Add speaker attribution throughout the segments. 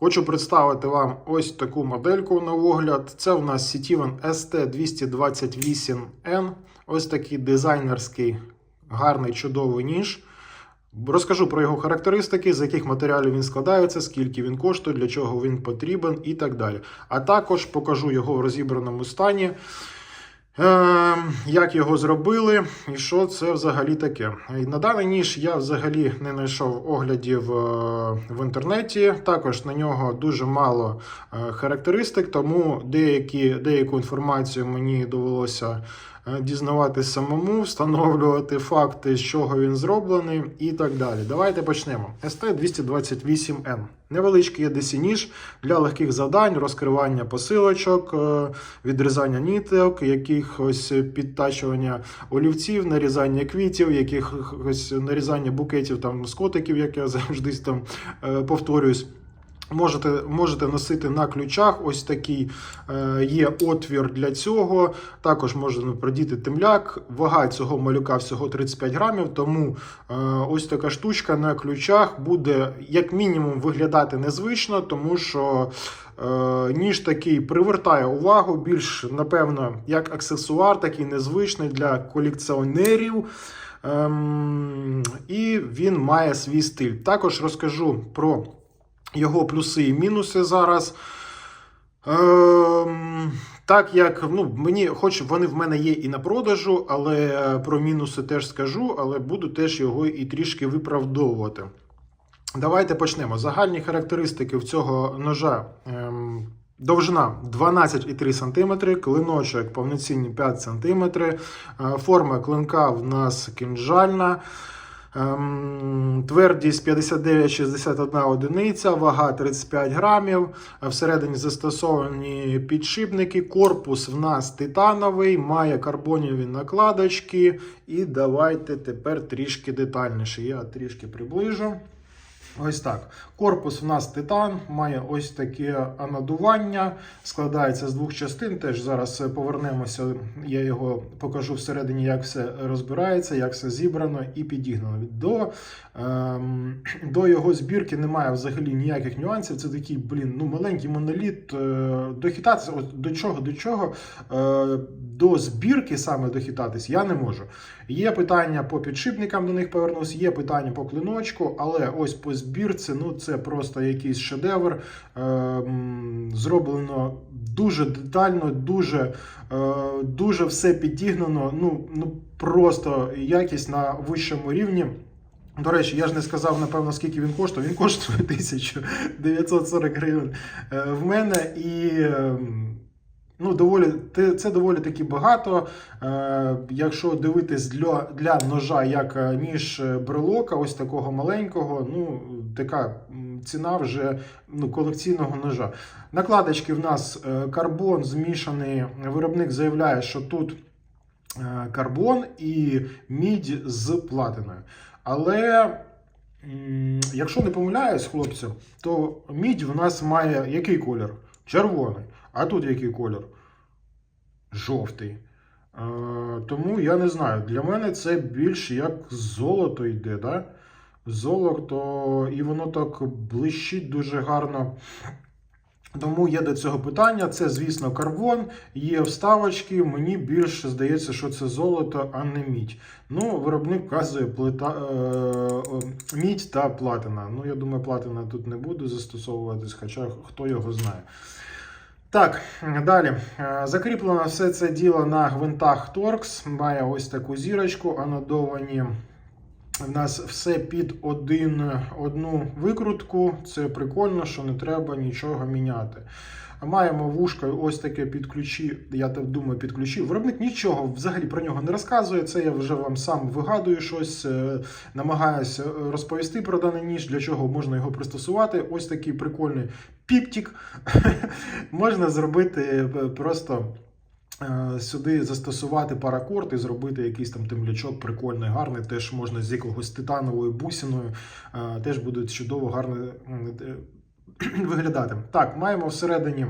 Speaker 1: Хочу представити вам ось таку модельку на огляд. Це в нас Citiven ST228N. Ось такий дизайнерський, гарний, чудовий ніж. Розкажу про його характеристики, з яких матеріалів він складається, скільки він коштує, для чого він потрібен і так далі. А також покажу його в розібраному стані. Е, Як його зробили і що це взагалі таке? На даний ніж я взагалі не знайшов оглядів е, в інтернеті. Також на нього дуже мало е, характеристик, тому деякі, деяку інформацію мені довелося дізнаватись самому, встановлювати факти, з чого він зроблений і так далі. Давайте почнемо. ST228N. Невеличкий EDC ніж для легких завдань, розкривання посилочок, е, відрізання ніток, якихось підтачування олівців, нарізання квітів, якихось нарізання букетів там з котиків, як я завжди там е, повторююсь. Можете, можете носити на ключах. Ось такий е, є отвір для цього. Також можна продіти темляк. Вага цього малюка всього 35 грамів. Тому е, ось така штучка на ключах буде як мінімум виглядати незвично, тому що е, ніж такий привертає увагу. Більш напевно, як аксесуар, такий незвичний для колекціонерів. Ем, і він має свій стиль. Також розкажу про його плюси і мінуси зараз. Ем, так як ну, мені, хоч вони в мене є і на продажу, але про мінуси теж скажу, але буду теж його і трішки виправдовувати. Давайте почнемо. Загальні характеристики в цього ножа. Ем, Довжина 12,3 см, клиночок повноцінні 5 см, е, форма клинка в нас кінжальна. Ем, Твердість 59,61 одиниця, вага 35 грамів. Всередині застосовані підшипники. Корпус в нас титановий, має карбоніві накладочки. І давайте тепер трішки детальніше. Я трішки приближу. Ось так. Корпус в нас титан, має ось таке анодування, складається з двох частин. Теж зараз повернемося, я його покажу всередині, як все розбирається, як все зібрано і підігнано. До ем, до його збірки немає взагалі ніяких нюансів. Це такий, блін, ну маленький моноліт. Е, дохитатися, ось до чого, до чого, е, до збірки саме дохитатись я не можу. Є питання по підшипникам, до них повернусь, є питання по клиночку, але ось по збірці, ну це просто якийсь шедевр. Е, м, зроблено дуже детально, дуже, е, дуже все підігнано. Ну, ну просто якість на вищому рівні. До речі, я ж не сказав, напевно, скільки він коштує. Він коштує 1940 гривень е, в мене і. Ну, доволі це доволі таки багато. Е, якщо дивитись для, для ножа, як е, ніж е, брелока, ось такого маленького, ну така ціна вже ну, колекційного ножа. Накладочки в нас е, карбон змішаний. Виробник заявляє, що тут карбон і мідь з платиною. Але якщо не помиляюсь, хлопці, то мідь в нас має який колір? Червоний. А тут який колір? Жовтий. Е, тому я не знаю. Для мене це більш як золото йде, да? Золото, і воно так блищить дуже гарно. Тому є до цього питання. Це, звісно, карбон, є вставочки. Мені більше здається, що це золото, а не мідь. Ну, виробник вказує плита, е, мідь та платина. Ну, я думаю, платина тут не буде застосовуватись, хоча хто його знає. Так, далі. Е, Закріплено все це діло на гвинтах Torx. Має ось таку зірочку, анодовані. У нас все під один, одну викрутку. Це прикольно, що не треба нічого міняти. Маємо вушко ось таке під ключі, я так думаю, під ключі. Виробник нічого взагалі про нього не розказує. Це я вже вам сам вигадую щось, е, намагаюся розповісти про даний ніж, для чого можна його пристосувати. Ось такий прикольний піптік. можна зробити е, просто. Е, Сюди застосувати паракорд і зробити якийсь там темлячок прикольний, гарний. Теж можна з якогось титановою бусиною. е, Теж буде чудово гарно е, виглядати. Так, маємо всередині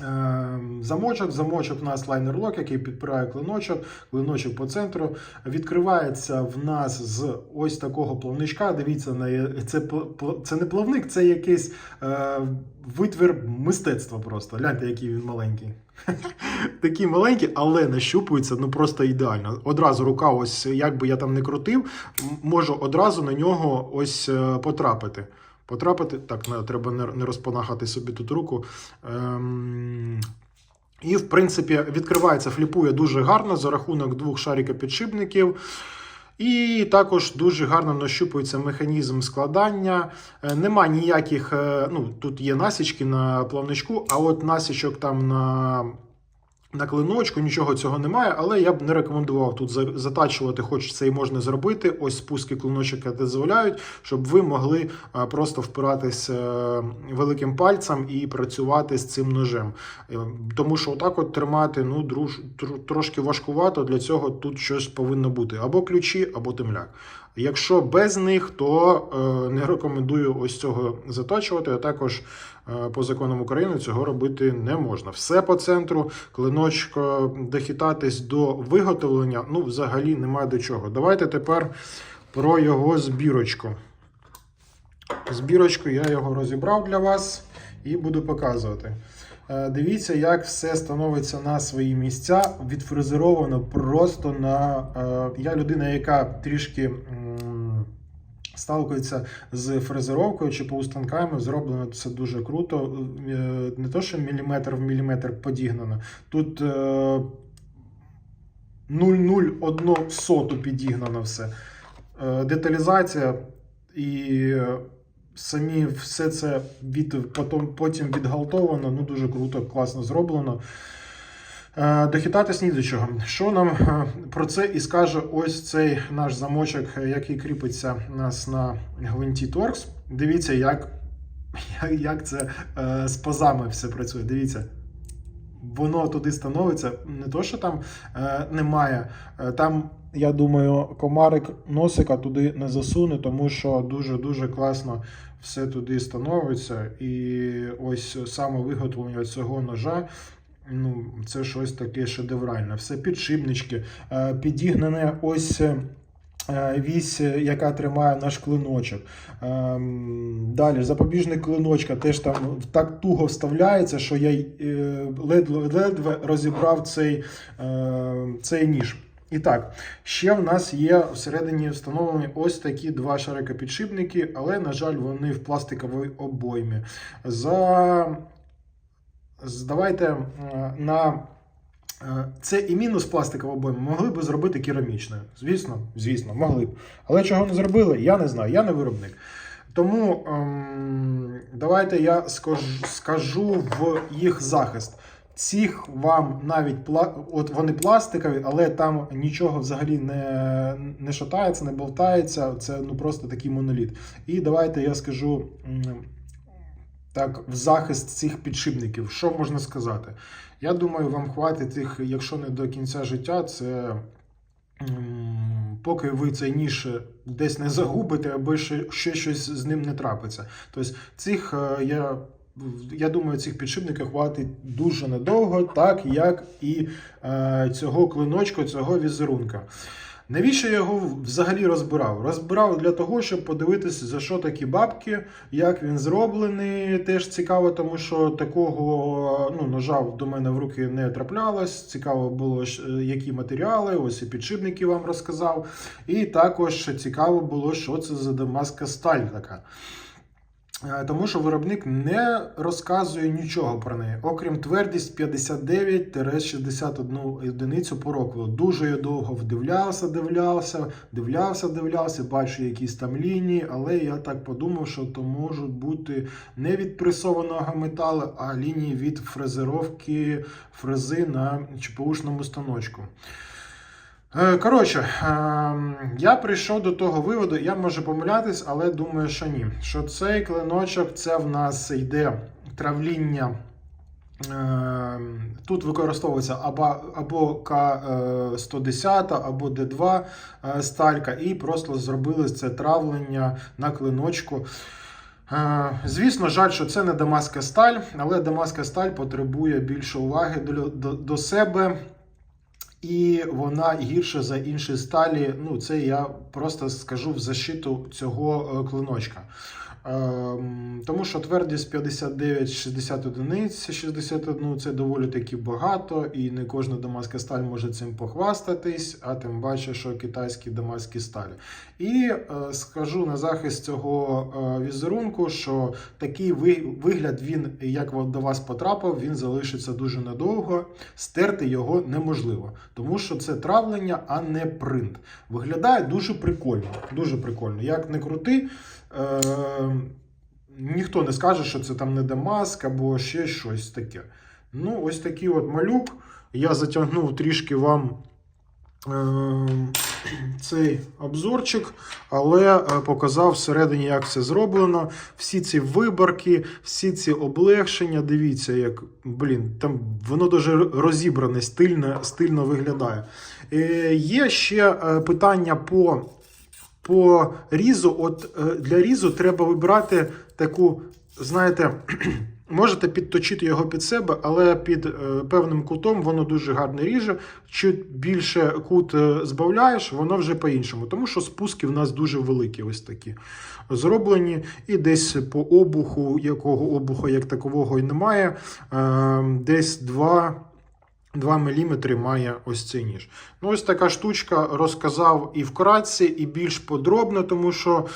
Speaker 1: Е, Замочок, замочок у нас лайнер-лок, який підпирає клиночок, клиночок по центру. Відкривається в нас з ось такого плавничка. Дивіться, на це, це не плавник, це якийсь е, витвір мистецтва просто. Гляньте, який він маленький. Такий маленький, але нащупується ну просто ідеально. Одразу рука, ось як би я там не крутив, можу одразу на нього ось е, потрапити. Потрапити. Так, треба не, розпанахати собі тут руку. Ем... І, в принципі, відкривається, фліпує дуже гарно за рахунок двох шарика підшипників. І також дуже гарно нащупується механізм складання. Е, Нема ніяких, е, ну, тут є насічки на плавничку, а от насічок там на, на клиночку, нічого цього немає, але я б не рекомендував тут затачувати, хоч це і можна зробити. Ось спуски клиночка дозволяють, щоб ви могли е, просто впиратись е, великим пальцем і працювати з цим ножем. Е, Тому що отак от тримати ну, друж, трошки важкувато, для цього тут щось повинно бути. Або ключі, або темляк. Якщо без них, то е, не рекомендую ось цього заточувати, а також е, по законам України цього робити не можна. Все по центру, клиночко дохитатись до виготовлення, ну, взагалі немає до чого. Давайте тепер про його збірочку. Збірочку я його розібрав для вас і буду показувати. Е, Дивіться, як все становиться на свої місця. Відфрезеровано просто на. Я людина, яка трішки сталкується з фрезеровкою чи по Зроблено це дуже круто. Е, Не то, що міліметр в міліметр подігнано. Тут е, 0,01 соту підігнано все. Е, Деталізація і е, самі все це від, потім, потім відгалтовано, ну дуже круто, класно зроблено. Е, Дохитатись ні до чого. Що нам е, про це і скаже ось цей наш замочок, е, який кріпиться нас на гвинті Торкс. Дивіться, як, як, це з пазами все працює. Дивіться. Воно туди становиться. Не то, що там е, немає. Там, я думаю, комарик носика туди не засуне, тому що дуже-дуже класно все туди становиться. І ось саме виготовлення цього ножа. Ну, це щось таке шедевральне. Все підшипнички, е, підігнане ось. е, Вісь, е, яка тримає наш клиночок. Далі запобіжник клиночка теж там так туго вставляється, що я ледве, розібрав цей, цей ніж. І так, ще в нас є всередині встановлені ось такі два шарика підшипники, але, на жаль, вони в пластиковій обоймі. За... з- Давайте е, на Е, Це і мінус пластикового обойму могли б зробити керамічною. Звісно, звісно, могли б. Але чого не зробили, я не знаю, я не виробник. Тому ем, давайте я скажу, скажу в їх захист. Цих вам навіть пла... от вони пластикові, але там нічого взагалі не, не шатається, не болтається. Це ну просто такий моноліт. І давайте я скажу так, в захист цих підшипників. Що можна сказати? Я думаю, вам хватить їх, якщо не до кінця життя, це поки ви цей ніж десь не загубите, або ще, ще щось з ним не трапиться. Тобто цих е, я. Я думаю, цих підшипників хватить дуже недовго, так як і е, цього клиночка, цього візерунка. Навіщо я його взагалі розбирав? Розбирав для того, щоб подивитися, за що такі бабки, як він зроблений. Теж цікаво, тому що такого ну, ножа до мене в руки не траплялось. Цікаво було, які матеріали, ось і підшипники вам розказав. І також цікаво було, що це за дамаска сталь така. Е, Тому що виробник не розказує нічого про неї, окрім твердість 59-61 одиницю по року. Дуже я довго вдивлявся, дивлявся, дивлявся, дивлявся, бачу якісь там лінії, але я так подумав, що то можуть бути не від пресованого металу, а лінії від фрезеровки фрези на ЧПУшному станочку. Е, Коротше, ем, я прийшов до того виводу, я можу помилятись, але думаю, що ні. Що цей клиночок це в нас йде травління. ем, Тут використовується або, або К110, або Д2 е, сталька, і просто зробили це травлення на клиночку. Е, Звісно, жаль, що це не дамаска сталь, але дамаска сталь потребує більше уваги до, до, до себе, і вона гірша за інші сталі. Ну, це я просто скажу в защиту цього е, клиночка. Ем, Тому що твердість 59-60 одиниць, 61 це доволі таки багато, і не кожна дамаська сталь може цим похвастатись, а тим паче, що китайські дамаські сталі. І е, скажу на захист цього е, візерунку, що такий вигляд він, як до вас потрапив, він залишиться дуже надовго. Стерти його неможливо, тому що це травлення, а не принт. Виглядає дуже прикольно. Дуже прикольно. Як не крути, е, ніхто не скаже, що це там не Дамаск або ще щось таке. Ну, ось такий от малюк. Я затягнув трішки вам. е, Цей обзорчик, але е, показав всередині, як це зроблено. Всі ці виборки, всі ці облегшення. Дивіться, як блін, там воно дуже розібране, стильно, стильно виглядає. Є ще питання по, по різу. От е, для різу треба вибирати таку, знаєте. Можете підточити його під себе, але під е, певним кутом воно дуже гарно ріже. Чуть більше кут е, збавляєш, воно вже по-іншому. Тому що спуски в нас дуже великі, ось такі зроблені. І десь по обуху, якого обуху як такового і немає, е, десь 2. 2 мм має ось цей ніж. Ну, ось така штучка розказав і вкратці, і більш подробно, тому що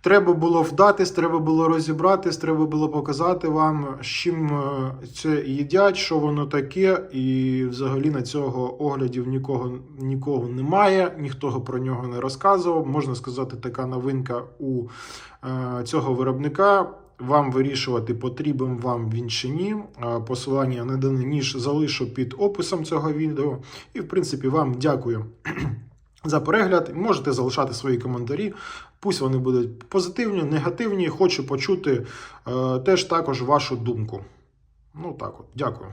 Speaker 1: треба було вдатись, треба було розібратись, треба було показати вам, з чим е, це їдять, що воно таке. І взагалі на цього оглядів нікого, нікого немає, ніхто про нього не розказував. Можна сказати, така новинка у е, цього виробника. Вам вирішувати, потрібен вам він чи ні. Посилання на даний ніж залишу під описом цього відео. І, в принципі, вам дякую за перегляд. Можете залишати свої коментарі. Пусть вони будуть позитивні, негативні. Хочу почути е, теж також вашу думку. Ну так от, дякую.